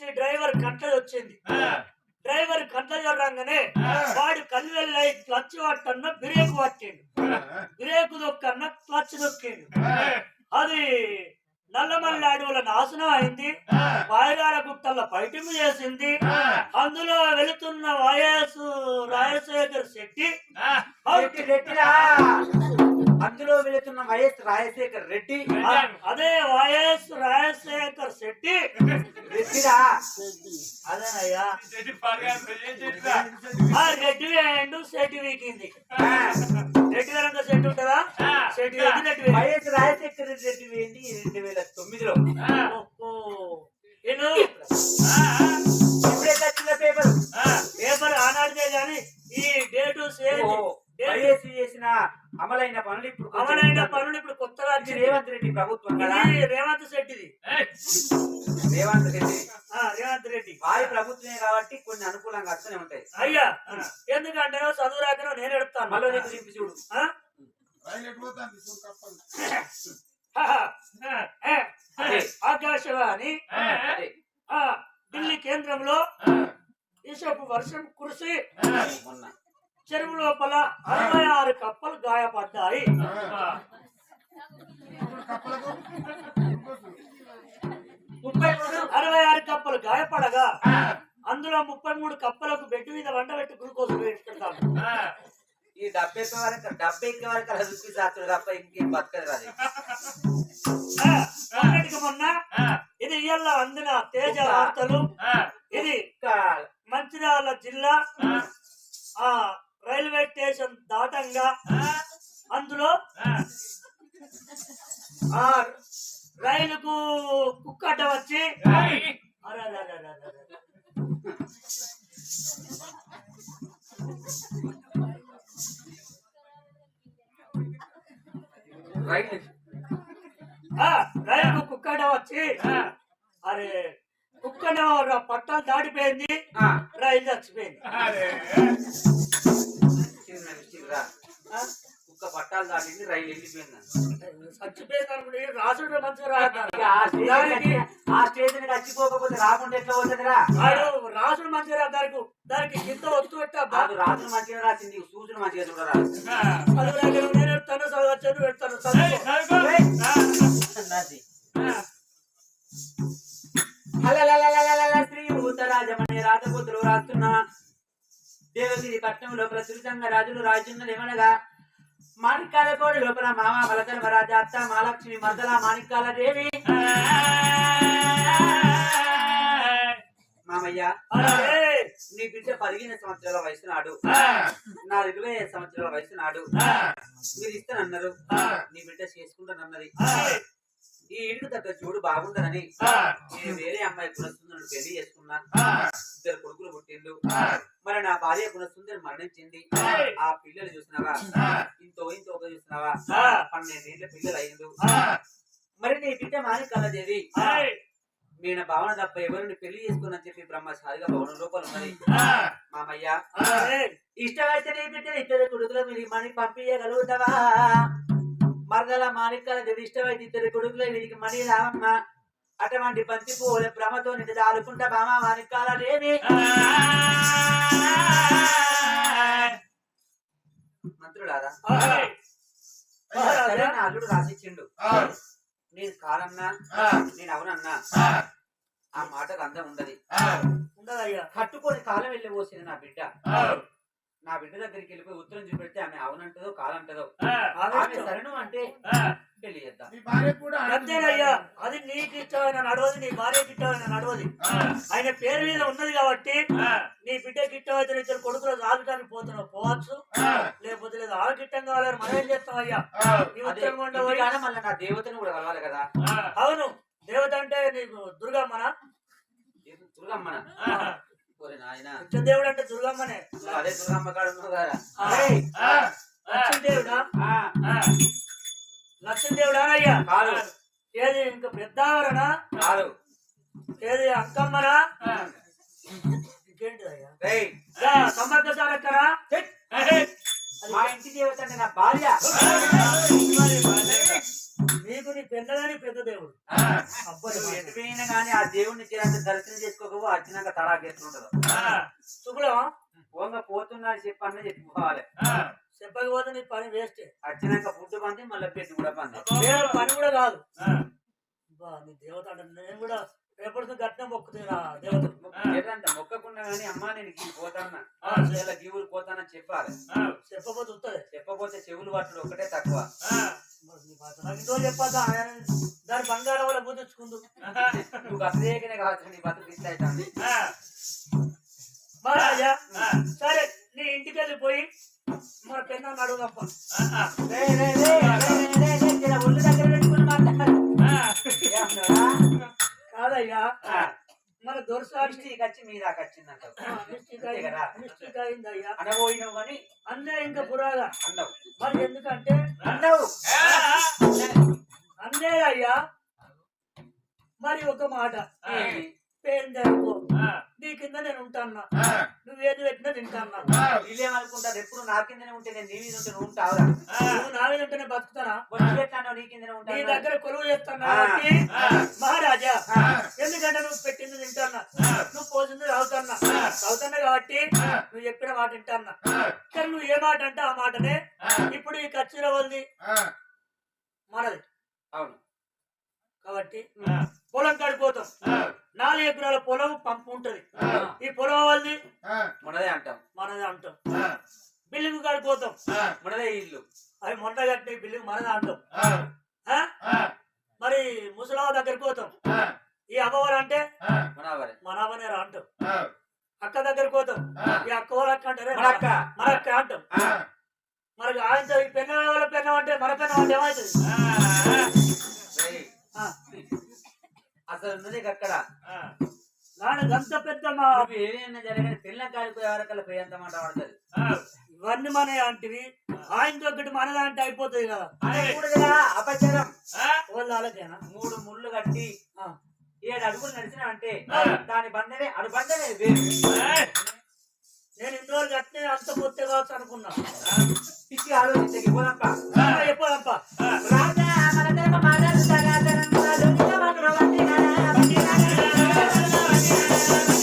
వచ్చి డ్రైవర్ కంటది వచ్చింది. డ్రైవర్ కంట జరగానే వాడు కల్వెళ్ళి క్లచ్ పట్టన్న బ్రేక్ పట్టిండు. బ్రేక్ దొక్కన్న క్లచ్ దొక్కిండు. అది నల్లమల్లి అడవుల నాశనం అయింది. పాయగాల గుట్టల ఫైటింగ్ చేసింది. అందులో వెళుతున్న వైఎస్ రాజశేఖర్ శెట్టి. అందులో వెళుతున్న వైఎస్ రాజశేఖర్ రెడ్డి అదే వైఎస్ రాజశేఖర్ శెట్టి. రెడ్డిరా? అదేనయ్యా. ఆ రెడ్డి వేయండు సెట్టి వీకింది. రెడ్డి కనుక సెట్ ఉంటుందా? రెడ్డి వేయండి. వైఎస్ రాజశేఖర రెడ్డి వేయండి రెండు వేల తొమ్మిదిలో. నేను ఇప్పుడే వచ్చిన పేపర్. పేపర్ ఆనాటిదే కానీ ఈ డేటు చేసిన అమలైన పనులు ఇప్పుడు అమలైన పనులు ఇప్పుడు కొత్తగా. రేవంత్ రెడ్డి ప్రభుత్వం కదా. ఇది రేవంత్ శెట్టిది రేవంత్ రెడ్డి. ఆ, రేవంత్ రెడ్డి. వారి ప్రభుత్వమే కాబట్టి కొన్ని అనుకూలంగా వస్తూనే ఉంటాయి. అయ్యా ఎందుకంటే చదువు రాకనో నేను ఎడతాను మళ్ళీ నీకు దింపి చూడు. ఆకాశవాణి అదే. ఆ, ఢిల్లీ కేంద్రంలో ఇసపు వర్షం కురిసి మొన్న. చెరువు లోపల అరవై ఆరు కప్పలు గాయపడ్డాయి. ముప్పై మూడు అరవై ఆరు కప్పలు గాయపడగా అందులో ముప్పై మూడు కప్పలకు బెడ్ మీద వంట పెట్టి గ్లూకోజ్ వేసుకుంటాం ఈ డెబ్బై వరకు డెబ్బై వరకు అలా సాతుడు తప్ప ఇంకేం బతకదు మొన్నటికి మొన్న ఇది ఇయ్యాల అందిన తేజ వార్తలు. ఇది మంచిర్యాల జిల్లా ఆ రైల్వే స్టేషన్ దాటంగా అందులో ఆ. రైలుకు కుక్కట వచ్చి రైలుకు కుక్కట వచ్చి అరే కుక్కన పట్టాలు దాటిపోయింది రైలు చచ్చిపోయింది. ఆ, కుక్క పట్టాలు దాటింది రైలు వెళ్ళిపోయింది చచ్చిపోయింది రాసుడు మంచిగా ఇక ఆ స్టేషన్ చచ్చిపోకపోతే రాకుండా ఎట్లా పోతుందిరా? రాసుడు మంచిగా రా దానికి. దానికి కింద ఒత్తు పెట్టా కాదు రాజును మంచిగా రాసింది సూచన మంచిగా చూడరా. చదువు నేను పెడతాను చదవచ్చు పెడతాను లోపల రాజులు రాజున్నది ఏమనగా మాణిక్యాల కోడి లోపల మామ బలధర్మరాజు అత్త మహాలక్ష్మి మద్దల మాణిక్యాల దేవి. మామయ్య నీ బిడ్డ పదిహేను సంవత్సరాల వయసు నాడు. నా ఇరవై ఐదు సంవత్సరాల వయసు నాడు. మీరు ఇస్తానన్నారు. నీ బిడ్డ చేసుకుంటానన్నది. ఈ ఇంటి దగ్గర చూడు బాగుండదని. నేను వేరే అమ్మాయి గుణసుందరుడు పెళ్ళి చేసుకున్నా. ఇద్దరు కొడుకులు పుట్టిండు. మరి నా భార్య గుణసుందరు మరణించింది. ఆ. పిల్లలు చూసినావా? ఇంతో ఇంతో ఒక చూసినావా? పన్నెండేళ్ళ పిల్లలు అయిండు మరి నీ బిడ్డ మాని కలదేవి నేను భావన తప్ప ఎవరిని పెళ్ళి చేసుకుని చెప్పి బ్రహ్మచారిగా భవన లోపల ఉన్నది. మామయ్య. ఇష్టమైతే నీ బిడ్డ ఇద్దరు కొడుకులు మీరు మని పంపించగలుగుతావా మరదల దేవి ఇష్టమైతే ఇద్దరు కొడుకులు వీరికి మనీ రావమ్మా అటువంటి బంతి పువ్వుల భ్రమతో నిన్ను దాలుకుంటా బామా మంత్రులారా అరే సరే నా అల్లుడు రాసిచ్చిండు నేను కాదన్నా నేను అవునన్నా ఆ. మాటకు అందం ఉండదు. ఉండదయ్యా కట్టుకొని కాలం వెళ్ళి పోసింది నా బిడ్డ. నా బిడ్డ దగ్గరికి వెళ్ళిపోయి ఉత్తరం చూపెడితే ఆమె అవునంటదో కాదంటదో. ఆమె సరణు అంటే పెళ్ళి చేద్దాం అంతేనయ్యా అది నీకు ఇష్టమైన నడవది నీ భార్యకి ఇష్టమైన నడవది. ఆయన పేరు మీద ఉన్నది కాబట్టి నీ బిడ్డకి ఇష్టమైన ఇద్దరు కొడుకులు ఆగటానికి పోతున్నావు పోవచ్చు. లేకపోతే లేదు ఆగిట్టం కావాలని మనం ఏం చేస్తాం అయ్యా? నీ అదే ఉత్తరం కొండ పోయి ఇంటికాడ మళ్ళీ నా దేవతను కూడా కలవాలి కదా. అవును దేవత అంటే నీకు దుర్గమ్మన? దుర్గమ్మన? దేవుడు అంటే దుర్గమ్మనే. అదే దుర్గమ్మ కాడ ఉన్నావు కదా. ఏయ్, లక్ష్మీదేవుడా ఆ, లక్ష్మీదేవుడా అయ్యా కాదు ఏది ఇంకా పెద్దావరనా కాదు ఏది అక్కమ్మనా ఇంకేంటిది అయ్యా రేయ్. యా, సమ్మక్క. మా ఇంటి దేవత అంటే నా భార్య. నీకు నీ పెద్దగాని పెద్ద దేవుడు అబ్బాయి నువ్వు ఎటు పోయినా కానీ ఆ దేవుడిని దర్శనం చేసుకోకపో వచ్చినాక శుభ్రమా పోంగ పోతున్నా చెప్పన్న చెప్పుకోవాలి ఆ. చెప్పకపోతే నీ పని వేస్ట్. వచ్చినాక ఫుడ్ పంది మళ్ళీ పెట్టి కూడా పంది. పని కూడా కాదు. నీ దేవత అంటే నేను కూడా రేపటి గట్టిన మొక్కుతున్నా దేవత మొక్కకుండా కానీ అమ్మా నేను గీ పోతాన్నా. ఆ. ఇలా గీవులు పోతానని చెప్పాలి. వస్తుంది చెప్పపోతే చెవులు పట్టుడు ఒకటే తక్కువ. చెప్పాదా దాని బంగారం వల్ల బుద్ధించుకుందు నువ్వు అసలేకనే కావచ్చు నీ బతుకు ఆ, సరే నీ ఇంటికి వెళ్ళిపోయి మన పెన్న ఒళ్ళు దగ్గర పెట్టుకుని మాట్లాడు? కాదయ్యా. మన వచ్చి మీ దాకా వచ్చిందంట. మిస్టేక్ అయిందయ్యా. అనబోయినావు కానీ అన్నే ఇంకా పురాగా. అన్నావు. మరి ఎందుకంటే? అన్నావు. ఆ, అన్నే అయ్యా మరి ఒక మాట? పేరు నీ కింద నేను ఉంటాన్నా. ఆ, నువ్వేది పెట్టినా తింటాన్నా. ఆ, వీళ్ళేమనుకుంటారు ఎప్పుడు నా కిందనే ఉంటే నేను నీ మీద ఉంటే నువ్వు ఉంటావురా. నువ్వు నా మీద ఉంటేనే బతుకుతానా? నీ కిందనే నీ ఉంటాను దగ్గర కొలువు చేస్తాను. మహారాజా. ఎందుకంటే నువ్వు పెట్టింది తింటాన్నా? ఆ. నువ్వు పోసింది తాగుతాన్నా? ఆ. తాగుతున్నా కాబట్టి. నువ్వు చెప్పిన మాట వింటాన్నా? ఆ, కానీ నువ్వు ఏ మాట అంటే ఆ మాటనే. ఇప్పుడు ఈ వాళ్ళది ఆ, మనది. అవును. కాబట్టి పొలం కడిపోతాం నాలుగు ఎకరాల పొలం పంపు ఉంటది. ఈ పొలం వాళ్ళది మనదే అంటాం. మనది అంటాం. ఆ, బిల్లుకు కడిపోతాం ఆ, మనదే ఇల్లు. అవి మొండ కట్టి బిల్లుకు మనది అంటాం. మరి ముసలావ దగ్గరికి పోతాం. ఈ అమ్మవారు అంటే? మనవనే రా అంటాం. అక్క దగ్గరికి పోతాం. ఈ అక్క వాళ్ళ అక్క అంటారే? మన అక్క. మన అక్క అంటాం. ఆ, మరి ఆయనతో ఈ పెన్న వాళ్ళ పెన్న అంటే మన పెన్న అంటే ఏమవుతుంది అసలు ఉన్నది అక్కడ ఆ. నాన్న గంత పెద్ద ఏమైనా జరగని పిల్ల కాలిపోయే వరకల్లా పోయేంత మాట పడుతుంది. ఇవన్నీ మన అంటివి ఆయనతో ఒకటి మనది అంటే అయిపోతుంది కదా. అపచారం. వాళ్ళకేనా మూడు ముళ్ళు కట్టి. ఏడు అడుగులు నడిచిన అంటే. దాని బంధమే అడు బంధమే వేరు. నేను ఇన్ని రోజులు కట్టిన అంత పొత్తే కావచ్చు అనుకున్నా. పిచ్చి ఆలోచించకి పోదంపా. చెప్పదప్ప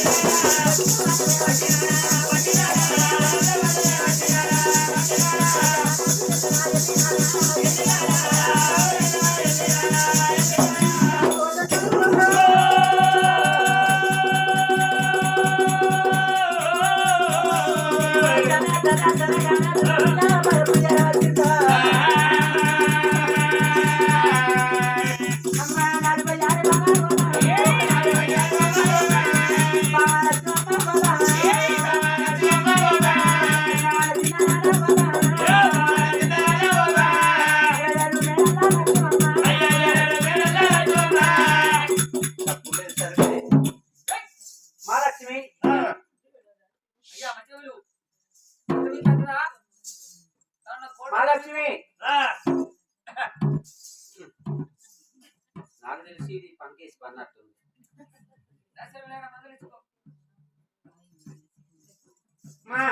మహాలక్ష్మి మహాలక్ష్మి. నాకు తెలిసి ఇది పంకేసి పన్నట్టు మా.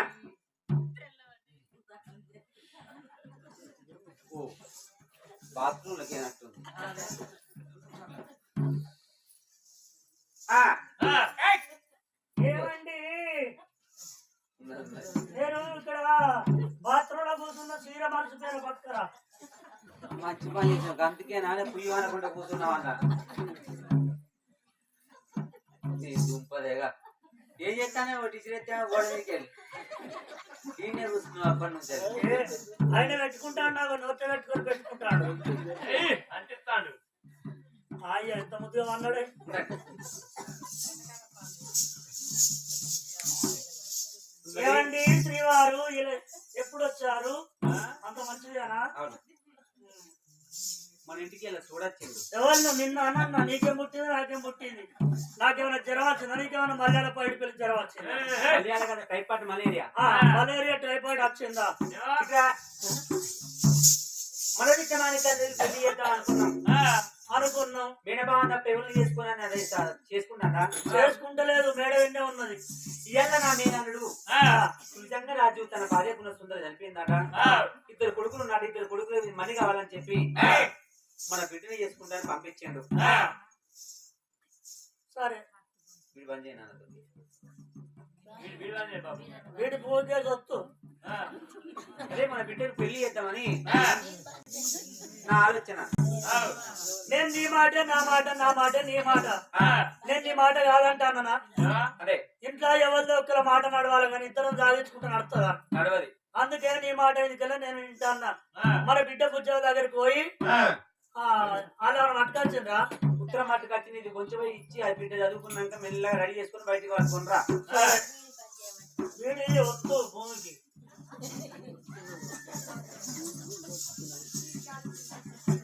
బాత్రూమ్ లకి నట్టుంది ఆ. అందుకే నానే పుయ్యి అనకుండా కూర్చున్నావు అన్న. నీ దుంపదేగా. ఏం చేస్తానే ఒకటి ఇసిరెత్తాను గోడ మీదకి వెళ్ళి. దీన్నే కూర్చున్నావు అప్పటి నుంచి. ఆయన పెట్టుకుంటాడు నాకు నోట్లో పెట్టుకొని పెట్టుకుంటాడు. అంటిస్తాడు. ఎంత ముద్దుగా అన్నాడే ఏమండి శ్రీవారు ఎప్పుడు వచ్చారు? అంత మంచిదేనా అవును. మన ఇంటికి వెళ్ళి చూడొచ్చిండు. ఎవరిని నిన్న అన్న నీకేం పుట్టింది నాకేం పుట్టింది? నాకేమైనా జ్వరం వచ్చిందా? నీకేమైనా మలయాళ పైడి పిల్లలు జ్వరం వచ్చిందా? మలయాళ కదా టైపాట్ మలేరియా. మలేరియా టైఫాయిడ్ వచ్చిందా? క్షణానికి అది పెళ్ళి చేద్దాం అనుకున్నాం. ఆ, అనుకున్నాం. మేనబావ పెళ్ళి చేసుకున్నాను అదే సార్ చేసుకున్నాడా? చేసుకుంటలేదు మేడ విన్నే ఉన్నది. ఇవాళ నా మేనల్లుడు. ఆ, నిజంగా రాజు తన భార్య పునః సుందర చనిపోయిందట. ఇద్దరు కొడుకులు ఉన్నాడు ఇద్దరు కొడుకులు మనీ కావాలని చెప్పి. ఏయ్, మన బిడ్డని చేసుకుంటానని పంపించాడు సరే. వీడు బంద్ చేయను. వీడు వస్తు అదే మన బిడ్డకు పెళ్ళి చేద్దామని ఆ, నా ఆలోచన. నేను నీ మాట నా మాట నా మాట నీ మాట. ఆ, నేను నీ మాట కాదంటానా అదే. ఇంట్లో ఎవరిదో ఒకళ్ళ మాట నడవాలి కానీ ఇద్దరం సాగించుకుంటూ నడుతుందా నడవది. అందుకే నీ మాట ఎందుకల్లా నేను వింటా అన్నా. మన బిడ్డ ఉద్యోగ దగ్గరికి పోయి ఏమైనా పట్టుకొచ్చిండ్రా ఉత్తరం కట్టి నీది కొంచెం ఇచ్చి ఆ బిడ్డ చదువుకున్నాక మెల్లగా రెడీ చేసుకుని బయటికి పట్టుకుని రా ఆ. వీడి వస్తు భూమికి